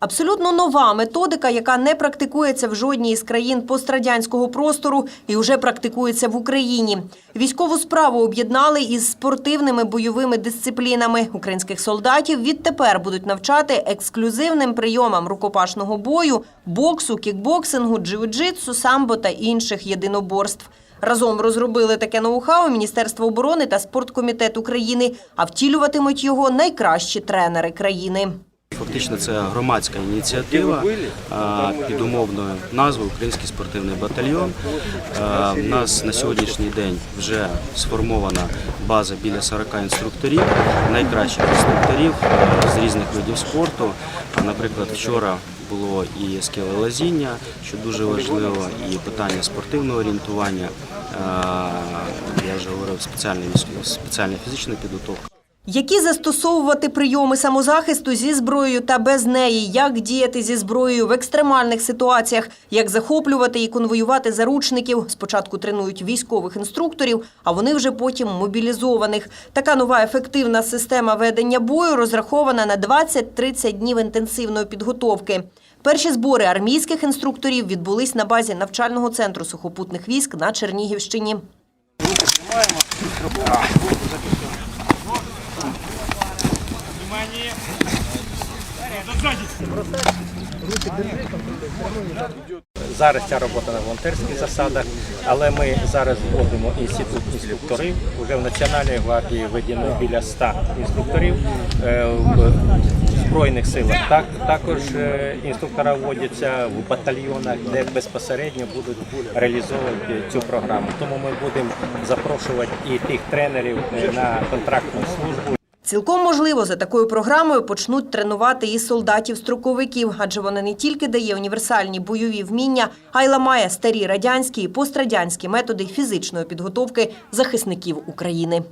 Абсолютно нова методика, яка не практикується в жодній із країн пострадянського простору і вже практикується в Україні. Військову справу об'єднали із спортивними бойовими дисциплінами. Українських солдатів відтепер будуть навчати ексклюзивним прийомам рукопашного бою, боксу, кікбоксингу, джиу-джитсу, самбо та інших єдиноборств. Разом розробили таке ноу-хау Міністерство оборони та спорткомітет України, а втілюватимуть його найкращі тренери країни. Фактично це громадська ініціатива під умовною назвою Український спортивний батальйон. У нас на сьогоднішній день вже сформована база біля 40 інструкторів, найкращих інструкторів з різних видів спорту. Наприклад, вчора було і скелелазіння, що дуже важливо, і питання спортивного орієнтування. Я вже говорив спеціальна фізична підготовка. Які застосовувати прийоми самозахисту зі зброєю та без неї, як діяти зі зброєю в екстремальних ситуаціях, як захоплювати і конвоювати заручників. Спочатку тренують військових інструкторів, а вони вже потім мобілізованих. Така нова ефективна система ведення бою розрахована на 20-30 днів інтенсивної підготовки. Перші збори армійських інструкторів відбулись на базі навчального центру сухопутних військ на Чернігівщині. Зараз ця робота на волонтерських засадах, але ми зараз вводимо інститут інструкторів. Уже в Національній гвардії введено біля 100 інструкторів е, в Збройних силах. Так, також е, інструктора вводяться в батальйонах, де безпосередньо будуть реалізовувати цю програму. Тому ми будемо запрошувати і тих тренерів е, на контрактну службу. Цілком можливо, за такою програмою почнуть тренувати і солдатів-строковиків, адже вона не тільки дає універсальні бойові вміння, а й ламає старі радянські і пострадянські методи фізичної підготовки захисників України.